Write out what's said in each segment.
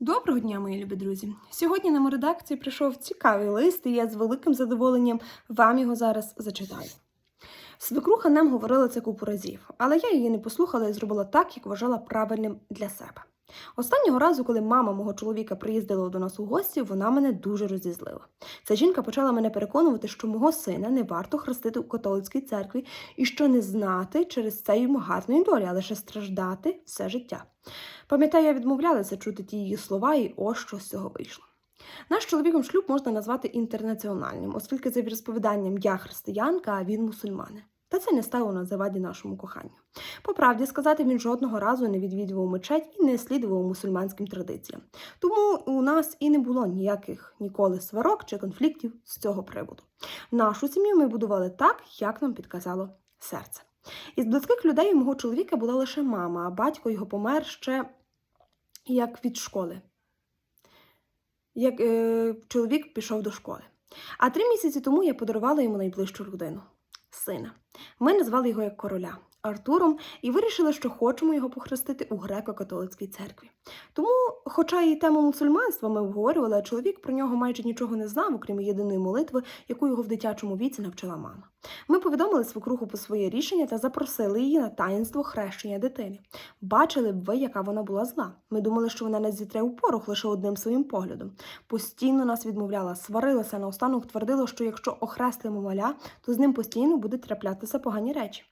Доброго дня, мої любі друзі! Сьогодні нам у редакції прийшов цікавий лист, і я з великим задоволенням вам його зараз зачитаю. Свекруха нам говорила це купу разів, але я її не послухала і зробила так, як вважала правильним для себе. Останнього разу, коли мама мого чоловіка приїздила до нас у гості, вона мене дуже розізлила. Ця жінка почала мене переконувати, що мого сина не варто хрестити у католицькій церкві і що не знати через це йому гарної долі, а лише страждати все життя. Пам'ятаю, я відмовлялася чути ті її слова, і ось що з цього вийшло. Наш чоловіком шлюб можна назвати інтернаціональним, оскільки за розповіданням я християнка, а він мусульманин. Та це не стало на заваді нашому коханню. По правді сказати, він жодного разу не відвідував мечеть і не слідував мусульманським традиціям. Тому у нас і не було ніяких ніколи сварок чи конфліктів з цього приводу. Нашу сім'ю ми будували так, як нам підказало серце. Із близьких людей у мого чоловіка була лише мама, а батько його помер ще як від школи. Як е, чоловік пішов до школи. А три місяці тому я подарувала йому найближчу людину сина. Ми назвали його як короля Артуром і вирішили, що хочемо його похрестити у греко-католицькій церкві. Тому, хоча і тему мусульманства ми обговорювали, чоловік про нього майже нічого не знав, окрім єдиної молитви, яку його в дитячому віці навчила мама. Ми повідомили свекруху про своє рішення та запросили її на таїнство хрещення дитини. Бачили б ви, яка вона була зла. Ми думали, що вона не зітре у порох лише одним своїм поглядом. Постійно нас відмовляла, сварилася, наостанок твердила, що якщо охрестимо маля, то з ним постійно будуть траплятися погані речі.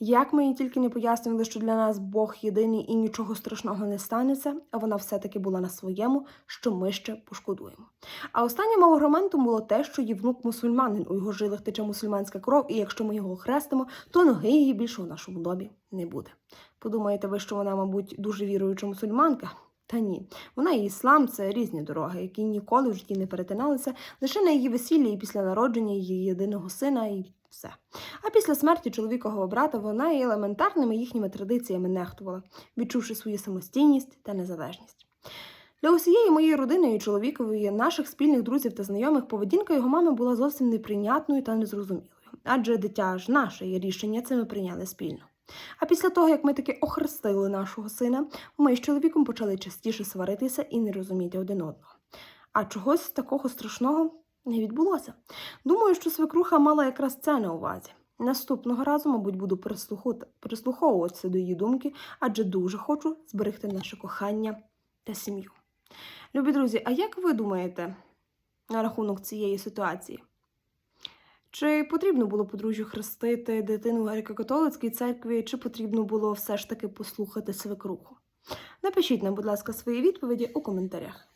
Як ми їй тільки не пояснювали, що для нас Бог єдиний і нічого страшного не станеться, а вона все-таки була на своєму, що ми ще пошкодуємо. А останнім аргументом було те, що її внук мусульманин, у його жилах тече мусульманська кров, і якщо ми його хрестимо, то ноги її більше у нашому домі не буде. Подумаєте ви, що вона, мабуть, дуже віруюча мусульманка? Та ні, вона і іслам це різні дороги, які ніколи в житті не перетиналися, лише на її весіллі і після народження її єдиного сина, і все. А після смерті чоловікового брата вона і елементарними їхніми традиціями нехтувала, відчувши свою самостійність та незалежність. Для усієї моєї родини і чоловікової, наших спільних друзів та знайомих, поведінка його мами була зовсім неприйнятною та незрозумілою, адже дитя ж наше і рішення це ми прийняли спільно. А після того, як ми таки охрестили нашого сина, ми з чоловіком почали частіше сваритися і не розуміти один одного. А чогось такого страшного не відбулося. Думаю, що свекруха мала якраз це на увазі. Наступного разу, мабуть, буду прислуховуватися до її думки, адже дуже хочу зберегти наше кохання та сім'ю. Любі друзі, а як ви думаєте на рахунок цієї ситуації? Чи потрібно було подружжю хрестити дитину в греко-католицькій церкві, чи потрібно було все ж таки послухати свекруху? Напишіть нам, будь ласка, свої відповіді у коментарях.